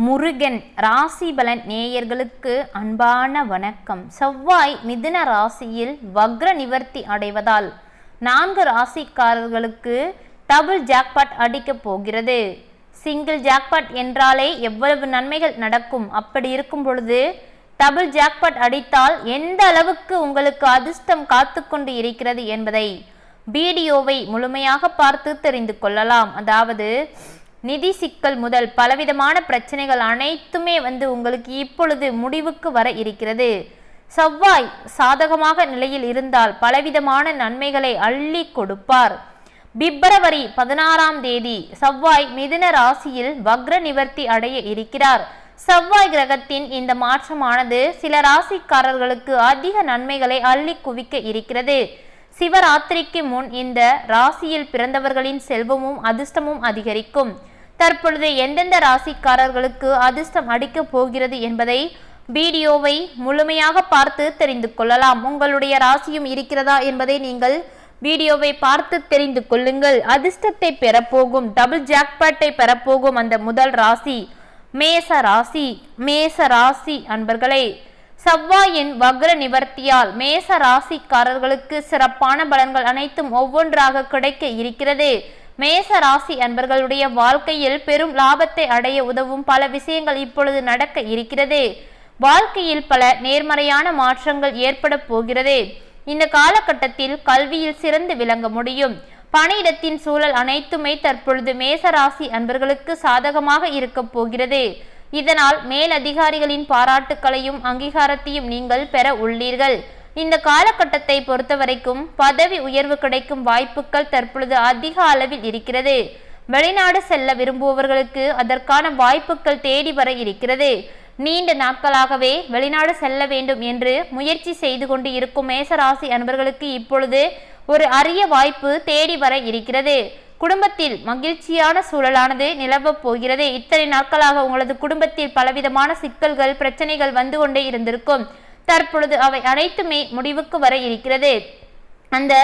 முருகன் ராசிபலன் நேயர்களுக்கு அன்பான வணக்கம். செவ்வாய் மிதுன ராசியில் வக்ர நிவர்த்தி அடைவதால் நான்கு ராசிக்காரர்களுக்கு டபுள் ஜாக்பாட் அடிக்கப் போகிறது. சிங்கிள் ஜாக்பாட் என்றாலே எவ்வளவு நன்மைகள் நடக்கும்? அப்படி இருக்கும் பொழுது டபுள் ஜாக்பாட் அடித்தால் எந்த அளவுக்கு உங்களுக்கு அதிர்ஷ்டம் காத்து கொண்டு இருக்கிறது என்பதை வீடியோவை முழுமையாக பார்த்து தெரிந்து கொள்ளலாம். அதாவது நிதி சிக்கல் முதல் பலவிதமான பிரச்சனைகள் அனைத்துமே வந்து உங்களுக்கு இப்பொழுது முடிவுக்கு வர இருக்கிறது. செவ்வாய் சாதகமாக நிலையில் இருந்தால் பலவிதமான நன்மைகளை அள்ளி கொடுப்பார். பிப்ரவரி பதினாறாம் தேதி செவ்வாய் மிதுன ராசியில் வக்ர நிவர்த்தி அடைய இருக்கிறார். செவ்வாய் கிரகத்தின் இந்த மாற்றமானது சில ராசிக்காரர்களுக்கு அதிக நன்மைகளை அள்ளி குவிக்க இருக்கிறது. சிவராத்திரிக்கு முன் இந்த ராசியில் பிறந்தவர்களின் செல்வமும் அதிர்ஷ்டமும் அதிகரிக்கும். தற்பொழுது எந்தெந்த ராசிக்காரர்களுக்கு அதிர்ஷ்டம் அடிக்கப் போகிறது என்பதை வீடியோவை முழுமையாக பார்த்து தெரிந்து கொள்ளலாம். உங்களுடைய ராசியும் இருக்கிறதா என்பதை நீங்கள் வீடியோவை பார்த்து தெரிந்து கொள்ளுங்கள். அதிர்ஷ்டத்தை பெறப்போகும் டபுள் ஜாக்பாட்டை பெறப்போகும் அந்த முதல் ராசி மேச ராசி மேச ராசி அன்பர்களே. செவ்வாயின் வக்ர நிவர்த்தியால் மேச ராசிக்காரர்களுக்கு சிறப்பான பலன்கள் அனைத்தும் ஒவ்வொன்றாக கிடைக்க இருக்கிறது. மேச ராசி அன்பர்களுடைய வாழ்க்கையில் பெரும் லாபத்தை அடைய உதவும் பல விஷயங்கள் இப்பொழுது நடக்க இருக்கிறது. வாழ்க்கையில் பல நேர்மறையான மாற்றங்கள் ஏற்பட போகிறது. இந்த காலகட்டத்தில் கல்வியில் சிறந்து விளங்க முடியும். பணியிடத்தின் சூழல் அனைத்துமே தற்பொழுது மேசராசி அன்பர்களுக்கு சாதகமாக இருக்க போகிறது. இதனால் மேலதிகாரிகளின் பாராட்டுக்களையும் அங்கீகாரத்தையும் நீங்கள் பெற உள்ளீர்கள். இந்த காலகட்டத்தை பொறுத்தவரைக்கும் பதவி உயர்வு கிடைக்கும் வாய்ப்புகள் தற்பொழுது அதிக அளவில் இருக்கிறது. வெளிநாடு செல்ல விரும்புபவர்களுக்கு அதற்கான வாய்ப்புகள் தேடி வர இருக்கிறது. நீண்ட நாட்களாகவே வெளிநாடு செல்ல வேண்டும் என்று முயற்சி செய்து கொண்டு இருக்கும் மேசராசி அன்பர்களுக்கு இப்பொழுது ஒரு அரிய வாய்ப்பு தேடி வர இருக்கிறது. குடும்பத்தில் மகிழ்ச்சியான சூழலானது நிலவப் போகிறது. இத்தனை நாட்களாக உங்களது குடும்பத்தில் பலவிதமான சிக்கல்கள் பிரச்சனைகள் வந்து கொண்டே இருந்திருக்கும். தற்பொழுது அவை அனைத்துமே முடிவுக்கு வர இருக்கிறது. அந்த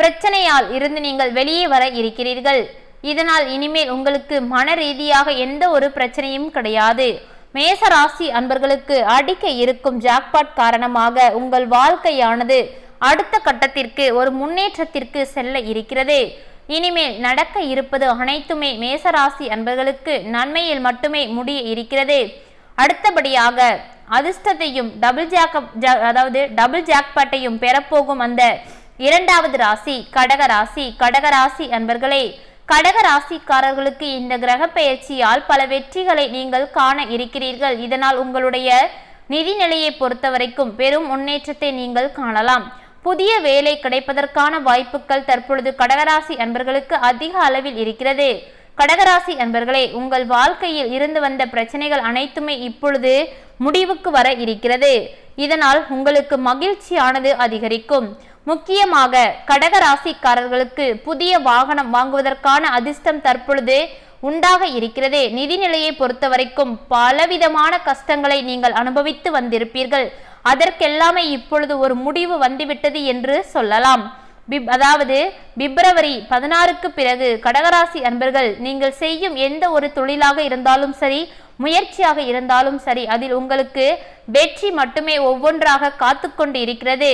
பிரச்சனையால் இருந்து நீங்கள் வெளியே வர இருக்கிறீர்கள். இதனால் இனிமேல் உங்களுக்கு மன ரீதியாக எந்த ஒரு பிரச்சனையும் கிடையாது. மேச ராசி அன்பர்களுக்கு அடிக்க இருக்கும் ஜாக்பாட் காரணமாக உங்கள் வாழ்க்கையானது அடுத்த கட்டத்திற்கு ஒரு முன்னேற்றத்திற்கு செல்ல இருக்கிறது. இனிமேல் நடக்க இருப்பது அனைத்துமே மேசராசி அன்பர்களுக்கு நன்மையில் மட்டுமே முடிய இருக்கிறது. அடுத்தபடியாக அதிர்ஷ்டத்தையும் டபுள் ஜாக் அதாவது டபுள் ஜாக்பாட்டையும் பெறப்போகும் அந்த இரண்டாவது ராசி கடக ராசி. கடக ராசி அன்பர்களே கடக ராசிக்காரர்களுக்கு இந்த கிரக பெயர்ச்சியால் பல வெற்றிகளை நீங்கள் காண இருக்கிறீர்கள். இதனால் உங்களுடைய நிதி நிலையை பொறுத்தவரைக்கும் பெரும் முன்னேற்றத்தை நீங்கள் காணலாம். புதிய வேலை கிடைப்பதற்கான வாய்ப்புகள் தற்பொழுது கடகராசி அன்பர்களுக்கு அதிக அளவில் இருக்கிறது. கடகராசி அன்பர்களே உங்கள் வாழ்க்கையில் இருந்து வந்த பிரச்சனைகள் அனைத்துமே இப்பொழுது முடிவுக்கு வர இருக்கிறது. இதனால் உங்களுக்கு மகிழ்ச்சியானது அதிகரிக்கும். முக்கியமாக கடகராசிக்காரர்களுக்கு புதிய வாகனம் வாங்குவதற்கான அதிர்ஷ்டம் தற்பொழுது உண்டாக இருக்கிறது. நிதிநிலையை பொறுத்தவரைக்கும் பலவிதமான கஷ்டங்களை நீங்கள் அனுபவித்து வந்திருப்பீர்கள். அதற்கெல்லாமே இப்பொழுது ஒரு முடிவு வந்துவிட்டது என்று சொல்லலாம். பிப் அதாவது பிப்ரவரி பதினாறுக்கு பிறகு கடகராசி அன்பர்கள் நீங்கள் செய்யும் எந்த ஒரு தொழிலாக இருந்தாலும் சரி முயற்சியாக இருந்தாலும் சரி அதில் உங்களுக்கு வெற்றி மட்டுமே ஒவ்வொன்றாக காத்து கொண்டு இருக்கிறது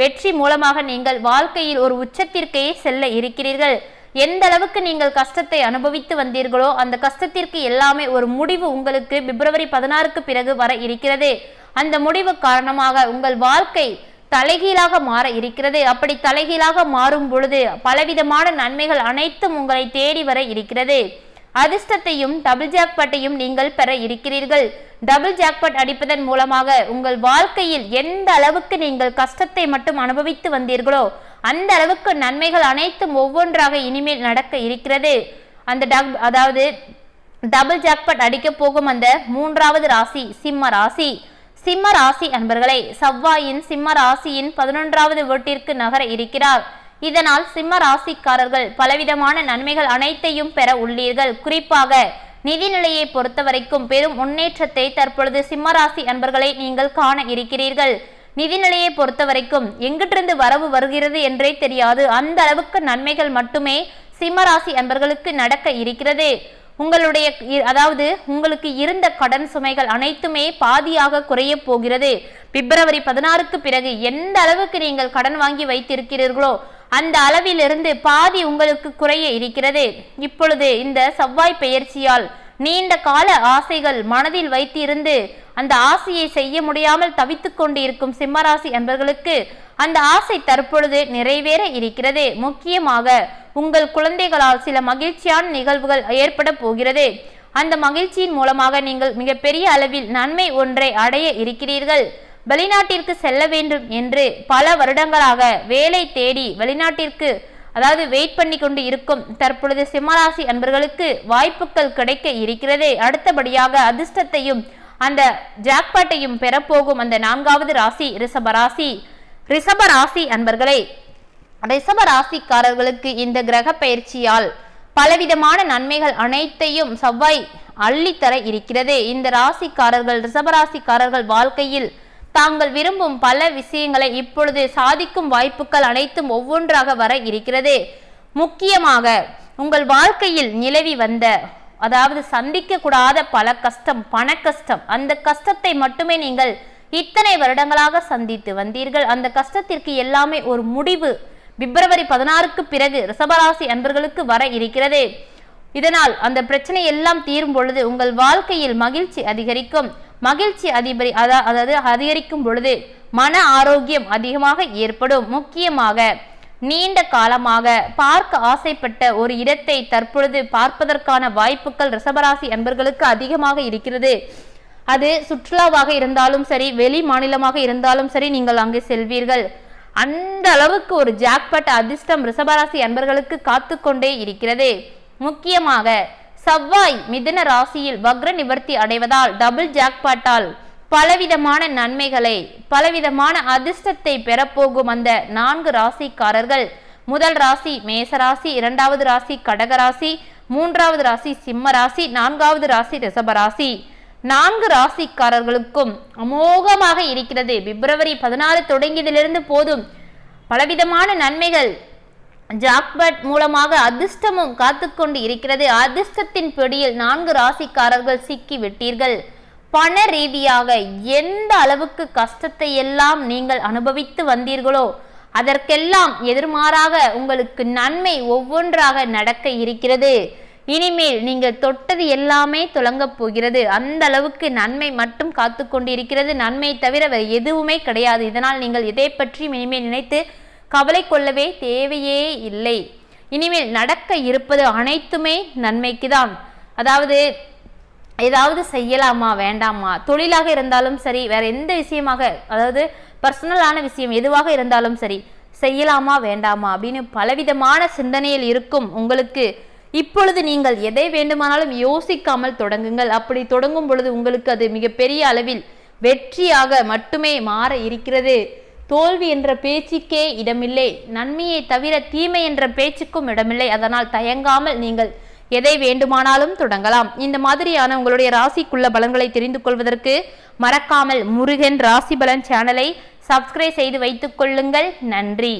வெற்றி மூலமாக நீங்கள் வாழ்க்கையில் ஒரு உச்சத்திற்கே செல்ல இருக்கிறீர்கள். எந்த அளவுக்கு நீங்கள் கஷ்டத்தை அனுபவித்து வந்தீர்களோ அந்த கஷ்டத்திற்கு எல்லாமே ஒரு முடிவு உங்களுக்கு பிப்ரவரி பதினாறுக்கு பிறகு வர இருக்கிறது. அந்த முடிவு காரணமாக உங்கள் வாழ்க்கை தலைகீழாக மாற இருக்கிறது. அப்படி தலைகீழாக மாறும் பொழுது பலவிதமான நன்மைகள் அனைத்தும் உங்களை தேடி வர இருக்கிறது. அதிர்ஷ்டத்தையும் டபுள் ஜாக்பாட்டையும் நீங்கள் பெற இருக்கிறீர்கள். டபுள் ஜாக்பாட் அடிப்பதன் மூலமாக உங்கள் வாழ்க்கையில் எந்த அளவுக்கு நீங்கள் கஷ்டத்தை மட்டும் அனுபவித்து வந்தீர்களோ அந்த அளவுக்கு நன்மைகள் அனைத்தும் ஒவ்வொன்றாக இனிமேல் நடக்க இருக்கிறது. அந்த டப் அதாவது டபுள் ஜாக்பாட் அடிக்க போகும் அந்த மூன்றாவது ராசி சிம்ம ராசி. சிம்ம ராசி அன்பர்களே செவ்வாயின் சிம்ம ராசியின் பதினொன்றாவது வீட்டிற்கு நகர இருக்கிறார். இதனால் சிம்ம ராசிக்காரர்கள் பலவிதமான நன்மைகள் அனைத்தையும் பெற உள்ளீர்கள். குறிப்பாக நிதிநிலையை பொறுத்தவரைக்கும் பெரும் முன்னேற்றத்தை தற்பொழுது சிம்மராசி அன்பர்களை நீங்கள் காண இருக்கிறீர்கள். நிதிநிலையை பொறுத்தவரைக்கும் எங்கிட்டிருந்து வரவு வருகிறது என்றே தெரியாது. அந்த அளவுக்கு நன்மைகள் மட்டுமே சிம்மராசி அன்பர்களுக்கு நடக்க இருக்கிறது. உங்களுடைய இ- அதாவது உங்களுக்கு இருந்த கடன் சுமைகள் அனைத்துமே பாதியாக குறைய போகிறது. பிப்ரவரி பதினாறுக்கு பிறகு எந்த அளவுக்கு நீங்கள் கடன் வாங்கி வைத்திருக்கிறீர்களோ அந்த அளவிலிருந்து பாதி உங்களுக்கு குறைய இருக்கிறது. இப்பொழுது இந்த செவ்வாய் பெயர்ச்சியால் நீண்ட கால ஆசைகள் மனதில் வைத்திருந்து அந்த ஆசையை செய்ய முடியாமல் தவித்து கொண்டு இருக்கும் சிம்மராசி அன்பர்களுக்கு அந்த ஆசை தற்பொழுது நிறைவேற இருக்கிறது. முக்கியமாக உங்கள் குழந்தைகளால் சில மகிழ்ச்சியான நிகழ்வுகள் ஏற்பட போகிறது. அந்த மகிழ்ச்சியின் மூலமாக நீங்கள் மிகப்பெரிய அளவில் நன்மை ஒன்றை அடைய இருக்கிறீர்கள். வெளிநாட்டிற்கு செல்ல வேண்டும் என்று பல வருடங்களாக வேலை தேடி வெளிநாட்டிற்கு அதாவது வெயிட் பண்ணி கொண்டு இருக்கும் தற்பொழுது சிம்மராசி அன்பர்களுக்கு வாய்ப்புகள் கிடைக்க இருக்கிறது. அடுத்தபடியாக அதிர்ஷ்டத்தையும் அந்த ஜாக்பாட்டையும் பெறப்போகும் அந்த நான்காவது ராசி ரிஷபராசி. ரிஷபராசி அன்பர்களே ரிஷப ராசிக்காரர்களுக்கு இந்த கிரக பயிற்சியால் பலவிதமான நன்மைகள் அனைத்தையும் செவ்வாய் அள்ளித்தர இருக்கிறது. இந்த ராசிக்காரர்கள் ரிஷப ராசிக்காரர்கள் வாழ்க்கையில் தாங்கள் விரும்பும் பல விஷயங்களை இப்பொழுது சாதிக்கும் வாய்ப்புகள் அனைத்தும் ஒவ்வொன்றாக வர இருக்கிறது. முக்கியமாக உங்கள் வாழ்க்கையில் நிலவி வந்த அதாவது சந்திக்க கூடாத பல கஷ்டம் பண கஷ்டம் அந்த கஷ்டத்தை மட்டுமே நீங்கள் இத்தனை வருடங்களாக சந்தித்து வந்தீர்கள். அந்த கஷ்டத்திற்கு எல்லாமே ஒரு முடிவு பிப்ரவரி பதினாறுக்கு பிறகு ரிசபராசி அன்பர்களுக்கு வர இருக்கிறது. இதனால் அந்த பிரச்சனை எல்லாம் தீரும் பொழுது உங்கள் வாழ்க்கையில் மகிழ்ச்சி அதிகரிக்கும். மகிழ்ச்சி அதிபரி அதாவது அதிகரிக்கும் பொழுது மன ஆரோக்கியம் அதிகமாக ஏற்படும். முக்கியமாக நீண்ட காலமாக பார்க்க ஆசைப்பட்ட ஒரு இடத்தை தற்பொழுது பார்ப்பதற்கான வாய்ப்புகள் ரிசபராசி அன்பர்களுக்கு அதிகமாக இருக்கிறது. அது சுற்றுலாவாக இருந்தாலும் சரி வெளி மாநிலமாக இருந்தாலும் சரி நீங்கள் அங்கே செல்வீர்கள். அந்த அளவுக்கு ஒரு ஜாக்பட் அதிர்ஷ்டம் ரிஷபராசி அன்பர்களுக்கு காத்து கொண்டே இருக்கிறது. முக்கியமாக செவ்வாய் மிதுன ராசியில் வக்ர நிவர்த்தி அடைவதால் டபுள் ஜாக்பாட்டால் பலவிதமான நன்மைகளை பலவிதமான அதிர்ஷ்டத்தை பெறப்போகும் அந்த நான்கு ராசிக்காரர்கள். முதல் ராசி மேசராசி இரண்டாவது ராசி கடகராசி மூன்றாவது ராசி சிம்ம ராசி நான்காவது ராசி ரிஷபராசி நான்கு ராசிக்காரர்களுக்கும் அமோகமாக இருக்கிறது. பிப்ரவரி பதினாறு தொடங்கியதிலிருந்து போதும். பலவிதமான நன்மைகள் ஜாக்பட் மூலமாக அதிர்ஷ்டமும் காத்துக்கொண்டு இருக்கிறது. அதிர்ஷ்டத்தின் பிடியில் நான்கு ராசிக்காரர்கள் சிக்கி விட்டீர்கள். பண ரீதியாக எந்த அளவுக்கு கஷ்டத்தை எல்லாம் நீங்கள் அனுபவித்து வந்தீர்களோ அதற்கெல்லாம் எதிர்மாறாக உங்களுக்கு நன்மை ஒவ்வொன்றாக நடக்க இருக்கிறது. இனிமேல் நீங்கள் தொட்டது எல்லாமே துலங்கப் போகிறது. அந்த அளவுக்கு நன்மை மட்டும் காத்து கொண்டிருக்கிறது. நன்மை தவிர வேறு எதுவுமே கிடையாது. இதனால் நீங்கள் எதை பற்றியும் இனிமேல் நினைத்து கவலை கொள்ளவே தேவையே இல்லை. இனிமேல் நடக்க இருப்பது அனைத்துமே நன்மைக்கு தான். அதாவது ஏதாவது செய்யலாமா வேண்டாமா? தொழிலாக இருந்தாலும் சரி வேற எந்த விஷயமாக அதாவது பர்சனலான விஷயம் எதுவாக இருந்தாலும் சரி செய்யலாமா வேண்டாமா? அப்படின்னு பலவிதமான சிந்தனையில் இருக்கும் உங்களுக்கு இப்பொழுது நீங்கள் எதை வேண்டுமானாலும் யோசிக்காமல் தொடங்குங்கள். அப்படி தொடங்கும் பொழுது உங்களுக்கு அது மிகப்பெரிய அளவில் வெற்றியாக மட்டுமே மாற இருக்கிறது. தோல்வி என்ற பேச்சுக்கே இடமில்லை. நன்மையை தவிர தீமை என்ற பேச்சுக்கும் இடமில்லை. அதனால் தயங்காமல் நீங்கள் எதை வேண்டுமானாலும் தொடங்கலாம். இந்த மாதிரியான உங்களுடைய ராசிக்குள்ள பலன்களை தெரிந்து கொள்வதற்கு மறக்காமல் முருகன் ராசி பலன் சேனலை சப்ஸ்கிரைப் செய்து வைத்துக் கொள்ளுங்கள். நன்றி.